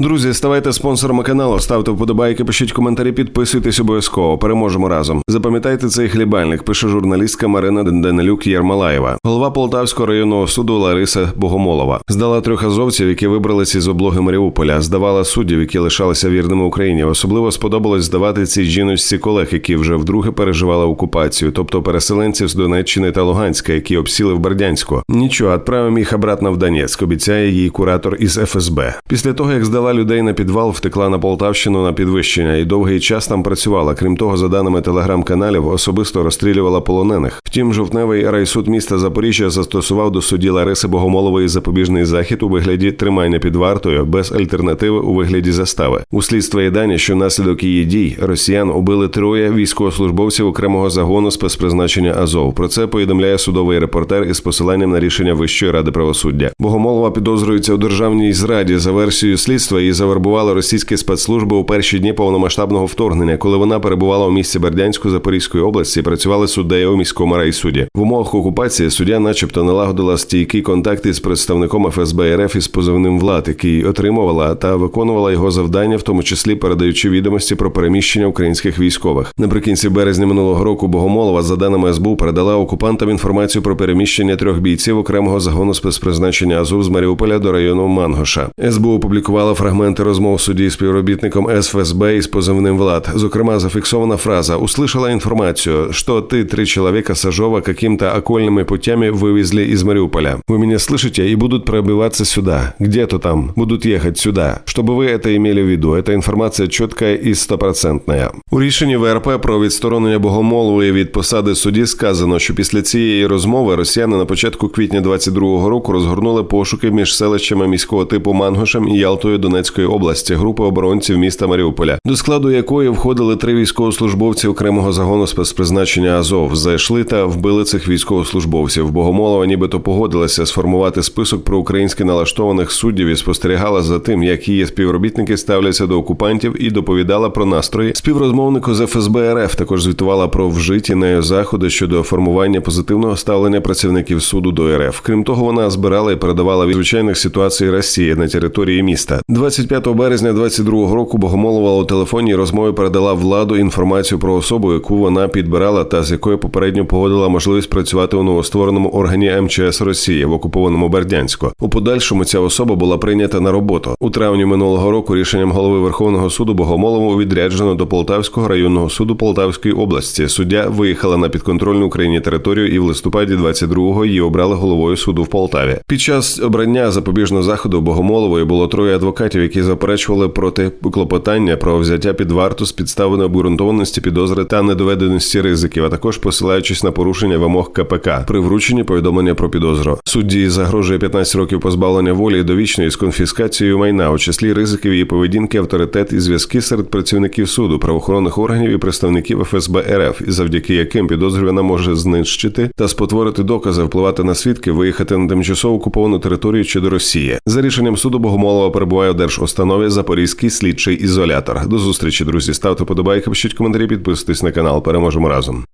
Друзі, ставайте спонсорами каналу, ставте вподобайки, пишіть коментарі, підписуйтесь обов'язково. Переможемо разом. Запам'ятайте цей хлібальник, пише журналістка Марина Денелюк Єрмалаєва. Голова Полтавського районного суду Лариса Богомолова здала трьох азовців, які вибралися із облоги Маріуполя. Здавала суддів, які лишалися вірними Україні. Особливо сподобалось здавати цій жіночці колег, які вже вдруге переживали окупацію, тобто переселенців з Донеччини та Луганська, які обсіли в Бердянську. Нічого, відправимо їх обратно в Донецьк, обіцяє її куратор із ФСБ. Після того, як здала людей на підвал, втекла на Полтавщину на підвищення і довгий час там працювала. Крім того, за даними телеграм-каналів, особисто розстрілювала полонених. Втім, жовтневий райсуд міста Запоріжжя застосував до судді Лариси Богомолової запобіжний захід у вигляді тримання під вартою без альтернативи у вигляді застави. У слідства є дані, що внаслідок її дій росіян убили троє військовослужбовців окремого загону спецпризначення Азов. Про це повідомляє судовий репортер із посиланням на рішення Вищої ради правосуддя. Богомолова підозрюється у державній зраді за версією слідства. Її завербували російські спецслужби у перші дні повномасштабного вторгнення, коли вона перебувала у місті Бердянську Запорізької області. і Працювала суддею у міському райсуді. В умовах окупації суддя, начебто, налагодила стійкі контакти з представником ФСБ РФ із позивним влад, який отримувала та виконувала його завдання, в тому числі передаючи відомості про переміщення українських військових. Наприкінці березня минулого року Богомолова, за даними СБУ, передала окупантам інформацію про переміщення трьох бійців окремого загону спецпризначення Азов з Маріуполя до району Мангоша. СБУ опублікувала фрагменти розмов судді з співробітником СФСБ із позивним влад. Зокрема, зафіксована фраза «Услышала інформацію, що ти три чоловіка з Ажова каким-то окольними путями вивезли із Маріуполя. Ви мене слышите і будуть пробиватися сюди. Где-то там будуть їхати сюди. Щоб ви це имели в виду. Ця інформація чітка і стопроцентна. У рішенні ВРП про відсторонення Богомолової від посади судді сказано, що після цієї розмови росіяни на початку квітня 22-го року розгорнули пошуки між селищами міського типу Мангошем і Ялтою Донецької області, групи оборонців міста Маріуполя, до складу якої входили три військовослужбовці окремого загону спецпризначення Азов. Зайшли та вбили цих військовослужбовців. Богомолова нібито погодилася сформувати список про українськи налаштованих суддів і спостерігала за тим, як її співробітники ставляться до окупантів і доповідала про настрої співрозмовнику з ФСБ РФ. Також звітувала про вжиті нею заходи щодо формування позитивного ставлення працівників суду до РФ. Крім того, вона збирала і передавала від звичайних ситуацій Росії на території міста. 25 березня 22-го року Богомолова у телефонній розмові передала владу інформацію про особу, яку вона підбирала, та з якою попередньо погодила можливість працювати у новоствореному органі МЧС Росії в окупованому Бердянську. У подальшому ця особа була прийнята на роботу у травні минулого року. Рішенням голови Верховного суду Богомолову відряджено до Полтавського районного суду Полтавської області. Суддя виїхала на підконтрольну Україні територію, і в листопаді 22-го її обрали головою суду в Полтаві. Під час обрання запобіжного заходу Богомолової було троє адвокатів, які заперечували проти клопотання про взяття під варту з підстави необґрунтованості підозри та недоведеності ризиків, а також посилаючись на порушення вимог КПК при врученні повідомлення про підозру. Судді загрожує 15 років позбавлення волі і довічної з конфіскацією майна, у числі ризиків її поведінки, авторитет і зв'язки серед працівників суду, правоохоронних органів і представників ФСБ РФ, і завдяки яким підозрювана може знищити та спотворити докази, впливати на свідки, виїхати на тимчасово окуповану територію чи до Росії. За рішенням суду Богомолова перебуває у держустанові Запорізький слідчий ізолятор. До зустрічі, друзі. Ставте подобайки, пишіть коментарі, підписуйтесь на канал. Переможемо разом.